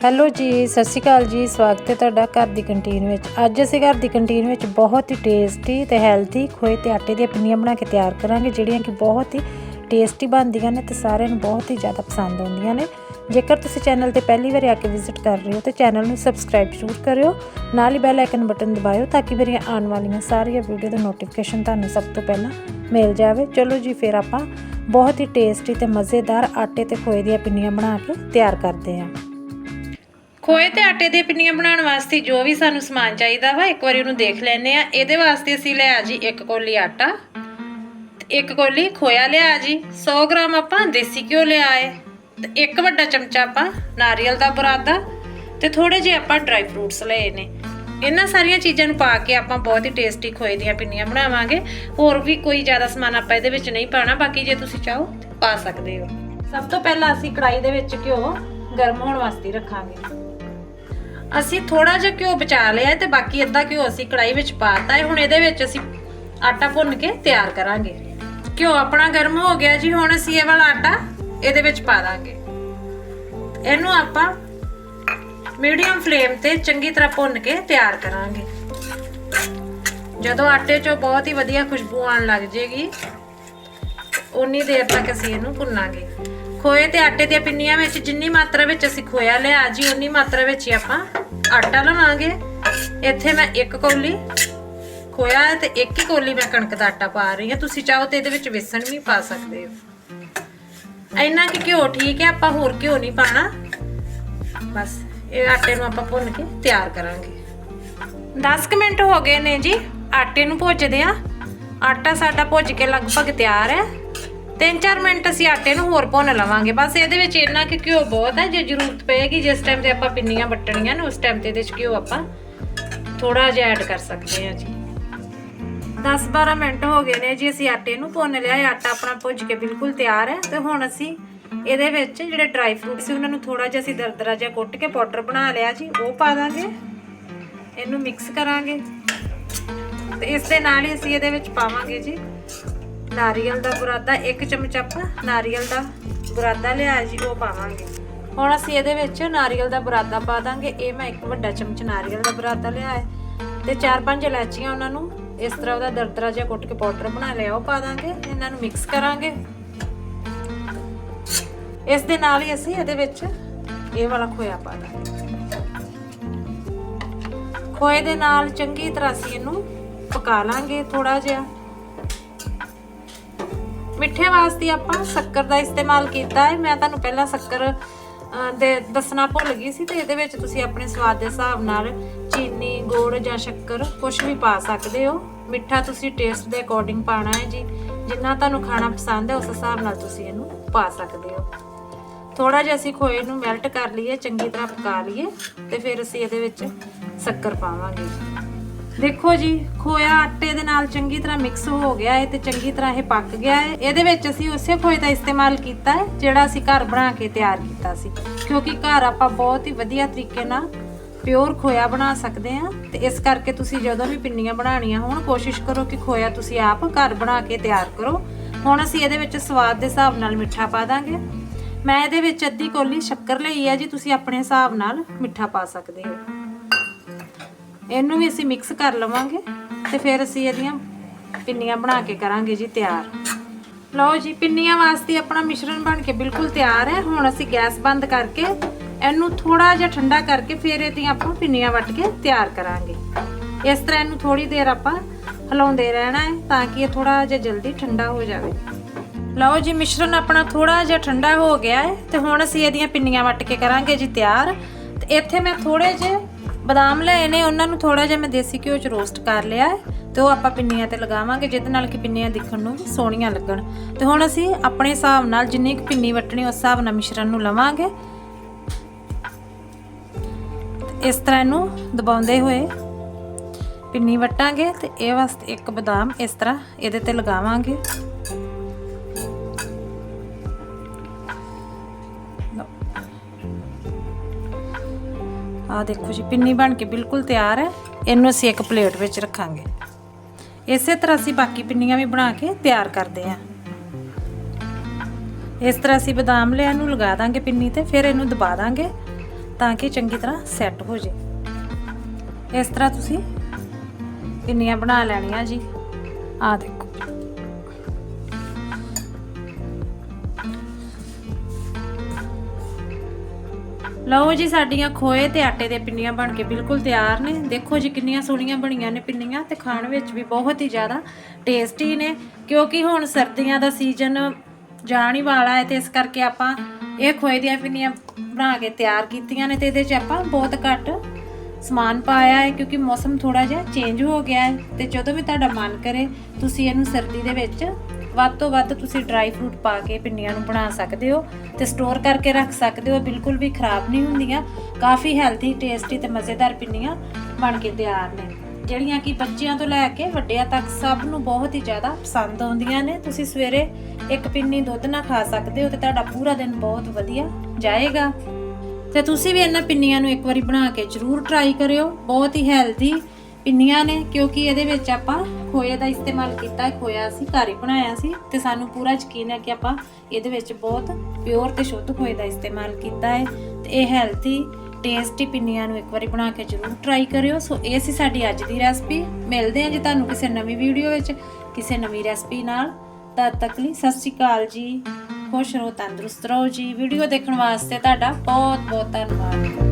Hello ਜੀ, ਸਤਿ ਸ਼੍ਰੀ ਅਕਾਲ ਜੀ, ਸਵਾਗਤ ਹੈ ਤੁਹਾਡਾ ਘਰ ਦੀ ਕੰਟੀਨ ਵਿੱਚ। ਅੱਜ ਅਸੀਂ ਘਰ ਦੀ ਕੰਟੀਨ ਵਿੱਚ ਬਹੁਤ ਹੀ ਟੇਸਟੀ ਤੇ ਹੈਲਥੀ ਖੋਏ ਤੇ ਆਟੇ ਦੀਆਂ ਪਿੰਨੀਆਂ ਬਣਾ ਕੇ ਤਿਆਰ ਕਰਾਂਗੇ, ਜਿਹੜੀਆਂ ਕਿ ਬਹੁਤ ਹੀ ਟੇਸਟੀ ਬਣਦੀਆਂ ਨੇ ਤੇ ਸਾਰਿਆਂ ਨੂੰ ਬਹੁਤ ਹੀ ਜ਼ਿਆਦਾ ਪਸੰਦ ਆਉਂਦੀਆਂ ਨੇ। ਜੇਕਰ ਤੁਸੀਂ ਚੈਨਲ ਤੇ ਪਹਿਲੀ ਵਾਰ ਆ ਕੇ ਵਿਜ਼ਿਟ ਕਰ ਰਹੇ ਹੋ ਤਾਂ ਚੈਨਲ ਨੂੰ ਸਬਸਕ੍ਰਾਈਬ ਜ਼ਰੂਰ ਕਰਿਓ, ਨਾਲ ਹੀ ਬੈਲ ਆਈਕਨ ਬਟਨ ਦਬਾਇਓ ਤਾਂ ਕਿ ਮੇਰੀਆਂ ਆਉਣ ਵਾਲੀਆਂ ਸਾਰੀਆਂ ਵੀਡੀਓ ਦਾ ਨੋਟੀਫਿਕੇਸ਼ਨ ਤੁਹਾਨੂੰ ਸਭ ਤੋਂ ਪਹਿਲਾਂ ਮਿਲ ਜਾਵੇ। ਚਲੋ ਜੀ, ਫਿਰ ਆਪਾਂ ਬਹੁਤ ਹੀ ਟੇਸਟੀ ਤੇ ਮਜ਼ੇਦਾਰ ਆਟੇ ਤੇ ਖੋਏ ਦੀਆਂ ਪਿੰਨੀਆਂ ਬਣਾ ਕੇ ਤਿਆਰ ਕਰਦੇ ਹਾਂ। ਖੋਏ ਤੇ ਆਟੇ ਦੀਆਂ ਪਿੰਨੀਆਂ ਬਣਾਉਣ ਵਾਸਤੇ ਜੋ ਵੀ ਸਾਨੂੰ ਸਮਾਨ ਚਾਹੀਦਾ ਵਾ, ਇੱਕ ਵਾਰੀ ਉਹਨੂੰ ਦੇਖ ਲੈਨੇ ਆ ਇਹਦੇ ਵਾਸਤੇ ਅਸੀਂ ਲਿਆ ਜੀ ਇੱਕ ਕੋਲੀ ਆਟਾ, ਤੇ ਇੱਕ ਕੋਲੀ ਖੋਇਆ ਲਿਆ ਜੀ। 100 ਗ੍ਰਾਮ ਆਪਾਂ ਦੇਸੀ ਘਿਓ ਲਿਆ ਏ, ਤੇ ਇੱਕ ਵੱਡਾ ਚਮਚਾ ਆਪਾਂ ਨਾਰੀਅਲ ਦਾ ਬੁਰਾਦਾ, ਤੇ ਥੋੜੇ ਜਿਹੇ ਆਪਾਂ ਡਰਾਈ ਫਰੂਟਸ ਲਏ ਨੇ। ਇਹਨਾਂ ਸਾਰੀਆਂ ਚੀਜ਼ਾਂ ਨੂੰ ਪਾ ਕੇ ਆਪਾਂ ਬਹੁਤ ਹੀ ਟੇਸਟੀ ਖੋਏ ਦੀਆਂ ਪਿੰਨੀਆਂ ਬਣਾਵਾਂਗੇ। ਹੋਰ ਵੀ ਕੋਈ ਜ਼ਿਆਦਾ ਸਮਾਨ ਆਪਾਂ ਇਹਦੇ ਵਿੱਚ ਨਹੀਂ ਪਾਣਾ ਬਾਕੀ ਜੇ ਤੁਸੀਂ ਚਾਹੋ, ਪਾ ਸਕਦੇ ਹੋ। ਸਭ ਤੋਂ ਪਹਿਲਾਂ ਅਸੀਂ ਕੜਾਈ ਦੇ ਵਿੱਚ ਘਿਓ ਗਰਮ ਹੋਣ ਵਾਸਤੇ ਰੱਖਾਂਗੇ। ਅਸੀਂ ਥੋੜਾ ਜਿਹਾ ਘਿਓ ਬਚਾ ਲਿਆ ਤੇ ਬਾਕੀ ਅੱਧਾ ਘਿਓ ਅਸੀਂ ਕੜਾਈ ਵਿੱਚ ਪਾਤਾ ਹੈ। ਹੁਣ ਇਹਦੇ ਵਿੱਚ ਅਸੀਂ ਆਟਾ ਭੁੰਨ ਕੇ ਤਿਆਰ ਕਰਾਂਗੇ। ਘਿਓ ਆਪਣਾ ਗਰਮ ਹੋ ਗਿਆ ਜੀ, ਹੁਣ ਅਸੀਂ ਇਹ ਵਾਲਾ ਆਟਾ ਇਹਦੇ ਵਿੱਚ ਪਾ ਦਾਂਗੇ। ਇਹਨੂੰ ਆਪਾਂ ਮੀਡੀਅਮ ਫਲੇਮ ਤੇ ਚੰਗੀ ਤਰ੍ਹਾਂ ਭੁੰਨ ਕੇ ਤਿਆਰ ਕਰਾਂਗੇ। ਜਦੋਂ ਆਟੇ 'ਚੋਂ ਬਹੁਤ ਹੀ ਵਧੀਆ ਖੁਸ਼ਬੂ ਆਉਣ ਲੱਗ ਜੇਗੀ ਉਨੀ ਦੇਰ ਤੱਕ ਅਸੀਂ ਇਹਨੂੰ ਭੁੰਨਾਂਗੇ। ਖੋਏ ਤੇ ਆਟੇ ਦੀਆਂ ਪਿੰਨੀਆਂ ਵਿੱਚ ਜਿੰਨੀ ਮਾਤਰਾ ਵਿੱਚ ਅਸੀਂ ਖੋਇਆ ਲਿਆ ਜੀ ਉਨੀ ਮਾਤਰਾ ਵਿੱਚ ਹੀ ਆਪਾਂ ਆਟਾ ਲਵਾਂਗੇ। ਇੱਥੇ ਮੈਂ ਇੱਕ ਕੌਲੀ ਖੋਇਆ ਹੈ ਤੇ ਇੱਕ ਹੀ ਕੌਲੀ ਮੈਂ ਕਣਕ ਦਾ ਆਟਾ ਪਾ ਰਹੀ ਹਾਂ। ਤੁਸੀਂ ਚਾਹੋ ਤੇ ਇਹਦੇ ਵਿੱਚ ਵੇਸਣ ਵੀ ਪਾ ਸਕਦੇ ਹੋ। ਇੰਨਾ ਕਿ ਘਿਓ ਠੀਕ ਹੈ, ਆਪਾਂ ਹੋਰ ਘਿਓ ਨਹੀਂ ਪਾਣਾ। ਬਸ, ਇਹ ਆਟੇ ਨੂੰ ਆਪਾਂ ਭੁੰਨ ਕੇ ਤਿਆਰ ਕਰਾਂਗੇ। 10 ਮਿੰਟ ਹੋ ਗਏ ਨੇ ਜੀ, ਆਟੇ ਨੂੰ ਭੁੱਜਦੇ ਆ ਆਟਾ ਸਾਡਾ ਭੁੱਜ ਕੇ ਲਗਭਗ ਤਿਆਰ ਹੈ। 3-4 ਮਿੰਟ ਅਸੀਂ ਆਟੇ ਨੂੰ ਹੋਰ ਭੁੰਨ ਲਵਾਂਗੇ। ਬਸ ਇਹਦੇ ਵਿੱਚ ਇੰਨਾ ਕਿ ਘਿਓ ਬਹੁਤ ਹੈ ਜੇ ਜ਼ਰੂਰਤ ਪਏਗੀ, ਜਿਸ ਟਾਈਮ ਤੇ ਆਪਾਂ ਪਿੰਨੀਆਂ ਵੱਟਣੀਆਂ ਨੇ, ਉਸ ਟਾਈਮ ਤੇ ਇਹਦੇ ਵਿੱਚ ਘਿਓ ਆਪਾਂ ਥੋੜਾ ਜਿਹਾ ਐਡ ਕਰ ਸਕਦੇ ਹਾਂ ਜੀ। 10-12 ਮਿੰਟ ਹੋ ਗਏ ਨੇ ਜੀ ਅਸੀਂ ਆਟੇ ਨੂੰ ਭੁੰਨ ਲਿਆ। ਆਟਾ ਆਪਣਾ ਭੁੱਜ ਕੇ ਬਿਲਕੁਲ ਤਿਆਰ ਹੈ ਤੇ ਹੁਣ ਅਸੀਂ ਇਹਦੇ ਵਿੱਚ ਜਿਹੜੇ ਡਰਾਈ ਫਰੂਟ ਸੀ, ਉਹਨਾਂ ਨੂੰ ਥੋੜਾ ਜਿਹਾ ਅਸੀਂ ਦਰਦਰਾ ਜਿਹਾ ਕੁੱਟ ਕੇ ਪਾਊਡਰ ਬਣਾ ਲਿਆ ਜੀ। ਉਹ ਪਾ ਦਾਂਗੇ। ਇਹਨੂੰ ਮਿਕਸ ਕਰਾਂਗੇ। ਤੇ ਇਸ ਦੇ ਨਾਲ ਹੀ ਅਸੀਂ ਇਹਦੇ ਵਿੱਚ ਪਾਵਾਂਗੇ ਜੀ ਨਾਰੀਅਲ ਦਾ ਬੁਰਾਦਾ, ਇੱਕ ਚਮਚ ਆਪਾਂ ਨਾਰੀਅਲ ਦਾ ਬੁਰਾਦਾ ਲਿਆ ਜੀ, ਉਹ ਪਾਵਾਂਗੇ। ਹੁਣ ਅਸੀਂ ਇਹਦੇ ਵਿੱਚ ਨਾਰੀਅਲ ਦਾ ਬੁਰਾਦਾ ਪਾ ਦਾਂਗੇ। ਇਹ ਮੈਂ ਇੱਕ ਵੱਡਾ ਚਮਚ ਨਾਰੀਅਲ ਦਾ ਬੁਰਾਦਾ ਲਿਆ ਹੈ। ਤੇ ਚਾਰ ਪੰਜ ਇਲਾਚੀਆਂ ਉਹਨਾਂ ਨੂੰ ਇਸ ਤਰ੍ਹਾਂ ਉਹਦਾ ਦਰਦਰਾ ਜਿਹਾ ਕੁੱਟ ਕੇ ਪਾਊਡਰ ਬਣਾ ਲਿਆ, ਉਹ ਪਾ ਦਾਂਗੇ। ਇਹਨਾਂ ਨੂੰ ਮਿਕਸ ਕਰਾਂਗੇ। ਇਸ ਦੇ ਨਾਲ ਹੀ ਅਸੀਂ ਇਹਦੇ ਵਿੱਚ ਇਹ ਵਾਲਾ ਖੋਇਆ ਪਾ ਦਾਂਗੇ। ਖੋਏ ਦੇ ਨਾਲ ਚੰਗੀ ਤਰ੍ਹਾਂ ਅਸੀਂ ਇਹਨੂੰ ਪਕਾ ਲਾਂਗੇ ਥੋੜਾ ਜਿਹਾ। ਮਿੱਠੇ ਵਾਸਤੇ ਆਪਾਂ ਸ਼ੱਕਰ ਦਾ ਇਸਤੇਮਾਲ ਕੀਤਾ ਹੈ। ਮੈਂ ਤੁਹਾਨੂੰ ਪਹਿਲਾਂ ਸ਼ੱਕਰ ਦੇ ਦੱਸਣਾ ਭੁੱਲ ਗਈ ਸੀ ਤੇ ਇਹਦੇ ਵਿੱਚ ਤੁਸੀਂ ਆਪਣੇ ਸਵਾਦ ਦੇ ਹਿਸਾਬ ਨਾਲ ਚੀਨੀ, ਗੁੜ ਜਾਂ ਸ਼ੱਕਰ ਕੁਝ ਵੀ ਪਾ ਸਕਦੇ ਹੋ। ਮਿੱਠਾ ਤੁਸੀਂ ਟੇਸਟ ਦੇ ਅਕੋਰਡਿੰਗ ਪਾਣਾ ਹੈ ਜੀ। ਜਿੰਨਾ ਤੁਹਾਨੂੰ ਖਾਣਾ ਪਸੰਦ ਹੈ, ਉਸ ਹਿਸਾਬ ਨਾਲ ਤੁਸੀਂ ਇਹਨੂੰ ਪਾ ਸਕਦੇ ਹੋ। ਥੋੜਾ ਜਿਹਾ ਅਸੀਂ ਖੋਏ ਨੂੰ ਮੈਲਟ ਕਰ ਲਈਏ, ਚੰਗੀ ਤਰ੍ਹਾਂ ਪਕਾ ਲਈਏ ਤੇ ਫਿਰ ਅਸੀਂ ਇਹਦੇ ਵਿੱਚ ਸ਼ੱਕਰ ਪਾਵਾਂਗੇ ਦੇਖੋ ਜੀ, ਖੋਇਆ ਆਟੇ ਦੇ ਨਾਲ ਚੰਗੀ ਤਰ੍ਹਾਂ ਮਿਕਸ ਹੋ ਗਿਆ ਹੈ ਤੇ ਚੰਗੀ ਤਰ੍ਹਾਂ ਇਹ ਪੱਕ ਗਿਆ ਹੈ ਇਹਦੇ ਵਿੱਚ ਅਸੀਂ ਉਸੇ ਖੋਏ ਦਾ ਇਸਤੇਮਾਲ ਕੀਤਾ ਹੈ ਜਿਹੜਾ ਅਸੀਂ ਘਰ ਬਣਾ ਕੇ ਤਿਆਰ ਕੀਤਾ ਸੀ। ਕਿਉਂਕਿ ਘਰ ਆਪਾਂ ਬਹੁਤ ਹੀ ਵਧੀਆ ਤਰੀਕੇ ਨਾਲ ਪਿਓਰ ਖੋਇਆ ਬਣਾ ਸਕਦੇ ਹਾਂ ਤੇ ਇਸ ਕਰਕੇ ਤੁਸੀਂ ਜਦੋਂ ਵੀ ਪਿੰਨੀਆਂ ਬਣਾਉਣੀਆਂ ਹੋਣ, ਕੋਸ਼ਿਸ਼ ਕਰੋ ਕਿ ਖੋਇਆ ਤੁਸੀਂ ਆਪ ਘਰ ਬਣਾ ਕੇ ਤਿਆਰ ਕਰੋ। ਹੁਣ ਅਸੀਂ ਇਹਦੇ ਵਿੱਚ ਸਵਾਦ ਦੇ ਹਿਸਾਬ ਨਾਲ ਮਿੱਠਾ ਪਾ ਦਾਂਗੇ। ਮੈਂ ਇਹਦੇ ਵਿੱਚ ਅੱਧੀ ਕੋਲੀ ਸ਼ੱਕਰ ਲਈ ਹੈ ਜੀ, ਤੁਸੀਂ ਆਪਣੇ ਹਿਸਾਬ ਨਾਲ ਮਿੱਠਾ ਪਾ ਸਕਦੇ ਹੋ। ਇਹਨੂੰ ਵੀ ਅਸੀਂ ਮਿਕਸ ਕਰ ਲਵਾਂਗੇ ਤੇ ਫਿਰ ਅਸੀਂ ਇਹਦੀਆਂ ਪਿੰਨੀਆਂ ਬਣਾ ਕੇ ਕਰਾਂਗੇ ਜੀ ਤਿਆਰ। ਲਓ ਜੀ, ਪਿੰਨੀਆਂ ਵਾਸਤੇ ਆਪਣਾ ਮਿਸ਼ਰਣ ਬਣ ਕੇ ਬਿਲਕੁਲ ਤਿਆਰ ਹੈ। ਹੁਣ ਅਸੀਂ ਗੈਸ ਬੰਦ ਕਰਕੇ ਇਹਨੂੰ ਥੋੜਾ ਜਿਹਾ ਠੰਡਾ ਕਰਕੇ ਫਿਰ ਇਹਦੀਆਂ ਆਪਾਂ ਪਿੰਨੀਆਂ ਵੱਟ ਕੇ ਤਿਆਰ ਕਰਾਂਗੇ। ਇਸ ਤਰ੍ਹਾਂ ਇਹਨੂੰ ਥੋੜੀ ਦੇਰ ਆਪਾਂ ਹਿਲਾਉਂਦੇ ਰਹਿਣਾ ਹੈ ਤਾਂ ਕਿ ਇਹ ਥੋੜਾ ਜਿਹਾ ਜਲਦੀ ਠੰਡਾ ਹੋ ਜਾਵੇ। ਲਓ ਜੀ, ਮਿਸ਼ਰਣ ਆਪਣਾ ਥੋੜਾ ਜਿਹਾ ਠੰਡਾ ਹੋ ਗਿਆ ਹੈ ਤੇ ਹੁਣ ਅਸੀਂ ਇਹਦੀਆਂ ਪਿੰਨੀਆਂ ਵੱਟ ਕੇ ਕਰਾਂਗੇ ਜੀ ਤਿਆਰ। ਤੇ ਇੱਥੇ ਮੈਂ ਥੋੜੇ ਜਿਹੇ ਬਦਾਮ ਲਏ ਨੇ, ਉਹਨਾਂ ਨੂੰ ਥੋੜਾ ਜਿਹਾ ਮੈਂ ਦੇਸੀ ਘਿਓ ਚ ਰੋਸਟ ਕਰ ਲਿਆ ਹੈ ਤੇ ਉਹ ਆਪਾਂ ਪਿੰਨੀਆਂ ਤੇ ਲਗਾਵਾਂਗੇ, ਜਿਹਦੇ ਨਾਲ ਕਿ ਪਿੰਨੀਆਂ ਦਿਖਣ ਨੂੰ ਸੋਹਣੀਆਂ ਲੱਗਣ। ਤੇ ਹੁਣ ਅਸੀਂ ਆਪਣੇ ਹਿਸਾਬ ਨਾਲ ਜਿੰਨੀ ਕੁ ਪਿੰਨੀ ਵੱਟਣੀ, ਉਸ ਹਿਸਾਬ ਨਾਲ ਮਿਸ਼ਰਣ ਨੂੰ ਲਵਾਂਗੇ। ਇਸ ਤਰ੍ਹਾਂ ਇਹਨੂੰ ਦਬਾਉਂਦੇ ਹੋਏ ਪਿੰਨੀ ਵਟਾਂਗੇ ਤੇ ਇਹ ਵਾਸਤੇ ਇੱਕ ਬਦਾਮ ਇਸ ਤਰ੍ਹਾਂ ਇਹਦੇ ਤੇ ਲਗਾਵਾਂਗੇ। ਆਹ ਦੇਖੋ ਜੀ, ਪਿੰਨੀ ਬਣ ਕੇ ਬਿਲਕੁਲ ਤਿਆਰ ਹੈ। ਇਹਨੂੰ ਅਸੀਂ ਇੱਕ ਪਲੇਟ ਵਿੱਚ ਰੱਖਾਂਗੇ। ਇਸੇ ਤਰ੍ਹਾਂ ਅਸੀਂ ਬਾਕੀ ਪਿੰਨੀਆਂ ਵੀ ਬਣਾ ਕੇ ਤਿਆਰ ਕਰਦੇ ਹਾਂ। ਇਸ ਤਰ੍ਹਾਂ ਅਸੀਂ ਬਦਾਮ ਲਿਆ ਨੂੰ ਲਗਾ ਦਾਂਗੇ ਪਿੰਨੀ ਤੇ, ਫਿਰ ਇਹਨੂੰ ਦਬਾ ਦਾਂਗੇ ਤਾਂ ਕਿ ਚੰਗੀ ਤਰ੍ਹਾਂ ਸੈੱਟ ਹੋ ਜੇ। ਇਸ ਤਰ੍ਹਾਂ ਤੁਸੀਂ ਪਿੰਨੀਆਂ ਬਣਾ ਲੈਣੀਆਂ ਜੀ। ਆਹ ਦੇਖੋ। ਲਓ ਜੀ, ਸਾਡੀਆਂ ਖੋਏ ਤੇ ਆਟੇ ਦੇ ਪਿੰਨੀਆਂ ਬਣ ਕੇ ਬਿਲਕੁਲ ਤਿਆਰ ਨੇ। ਦੇਖੋ ਜੀ, ਕਿੰਨੀਆਂ ਸੋਹਣੀਆਂ ਬਣੀਆਂ ਨੇ ਪਿੰਨੀਆਂ ਤੇ ਖਾਣ ਵਿੱਚ ਵੀ ਬਹੁਤ ਹੀ ਜ਼ਿਆਦਾ ਟੇਸਟੀ ਨੇ। ਕਿਉਂਕਿ ਹੁਣ ਸਰਦੀਆਂ ਦਾ ਸੀਜ਼ਨ ਜਾਣ ਹੀ ਵਾਲਾ ਹੈ ਤੇ ਇਸ ਕਰਕੇ ਆਪਾਂ ਇਹ ਖੋਏ ਦੀਆਂ ਪਿੰਨੀਆਂ ਬਣਾ ਕੇ ਤਿਆਰ ਕੀਤੀਆਂ ਨੇ ਤੇ ਇਹਦੇ 'ਚ ਆਪਾਂ ਬਹੁਤ ਘੱਟ ਸਮਾਨ ਪਾਇਆ ਹੈ ਕਿਉਂਕਿ ਮੌਸਮ ਥੋੜਾ ਜਿਹਾ ਚੇਂਜ ਹੋ ਗਿਆ ਹੈ ਤੇ ਜਦੋਂ ਵੀ ਤੁਹਾਡਾ ਮਨ ਕਰੇ, ਤੁਸੀਂ ਇਹਨੂੰ ਸਰਦੀ ਦੇ ਵਿੱਚ ਵੱਧ ਤੋਂ ਵੱਧ ਤੁਸੀਂ ਡਰਾਈ ਫਰੂਟ ਪਾ ਕੇ ਪਿੰਡੀਆਂ ਨੂੰ ਬਣਾ ਸਕਦੇ ਹੋ ਤੇ ਸਟੋਰ ਕਰਕੇ ਰੱਖ ਸਕਦੇ ਹੋ ਬਿਲਕੁਲ ਵੀ ਖਰਾਬ ਨਹੀਂ ਹੁੰਦੀਆਂ। ਕਾਫੀ ਹੈਲਥੀ ਟੇਸਟੀ ਤੇ ਮਜ਼ੇਦਾਰ ਪਿੰਨੀਆਂ ਬਣ ਕੇ ਤਿਆਰ ਨੇ। ਜਿਹੜੀਆਂ ਕਿ ਬੱਚਿਆਂ ਤੋਂ ਲੈ ਕੇ ਵੱਡਿਆਂ ਤੱਕ ਸਭ ਨੂੰ ਬਹੁਤ ਹੀ ਜ਼ਿਆਦਾ ਪਸੰਦ ਆਉਂਦੀਆਂ ਨੇ। ਤੁਸੀਂ ਸਵੇਰੇ ਇੱਕ ਪਿੰਨੀ ਦੁੱਧ ਨਾਲ ਖਾ ਸਕਦੇ ਹੋ ਤੇ ਤੁਹਾਡਾ ਪੂਰਾ ਦਿਨ ਬਹੁਤ ਵਧੀਆ ਜਾਏਗਾ। ਤੇ ਤੁਸੀਂ ਵੀ ਇਹਨਾਂ ਪਿੰਨੀਆਂ ਨੂੰ ਇੱਕ ਵਾਰੀ ਬਣਾ ਕੇ ਜਰੂਰ ਟਰਾਈ ਕਰਿਓ। ਬਹੁਤ ਹੀ ਹੈਲਦੀ ਪਿੰਨੀਆਂ ਨੇ ਕਿਉਂਕਿ ਇਹਦੇ ਵਿੱਚ ਆਪਾਂ ਖੋਏ ਦਾ ਇਸਤੇਮਾਲ ਕੀਤਾ ਹੈ ਖੋਇਆ ਅਸੀਂ ਘਰ ਹੀ ਬਣਾਇਆ ਸੀ ਤੇ ਸਾਨੂੰ ਪੂਰਾ ਯਕੀਨ ਹੈ ਕਿ ਆਪਾਂ ਇਹਦੇ ਵਿੱਚ ਬਹੁਤ ਪਿਓਰ ਤੇ ਸ਼ੁੱਧ ਖੋਏ ਦਾ ਇਸਤੇਮਾਲ ਕੀਤਾ ਹੈ ਤੇ ਇਹ ਹੈਲਥੀ ਟੇਸਟੀ ਪਿੰਨੀਆਂ ਨੂੰ ਇੱਕ ਵਾਰੀ ਬਣਾ ਕੇ ਜਰੂਰ ਟਰਾਈ ਕਰਿਓ। ਸੋ ਇਹ ਸੀ ਸਾਡੀ ਅੱਜ ਦੀ ਰੈਸਪੀ ਮਿਲਦੇ ਹਾਂ ਜੀ ਤੁਹਾਨੂੰ ਕਿਸੇ ਨਵੀਂ ਵੀਡੀਓ ਵਿੱਚ, ਕਿਸੇ ਨਵੀਂ ਰੈਸਪੀ ਨਾਲ। ਤਦ ਤੱਕ ਲਈ ਸਤਿ ਸ਼੍ਰੀ ਅਕਾਲ ਜੀ। ਖੁਸ਼ ਰਹੋ, ਤੰਦਰੁਸਤ ਰਹੋ ਜੀ। ਵੀਡੀਓ ਦੇਖਣ ਵਾਸਤੇ ਤੁਹਾਡਾ ਬਹੁਤ ਬਹੁਤ ਧੰਨਵਾਦ।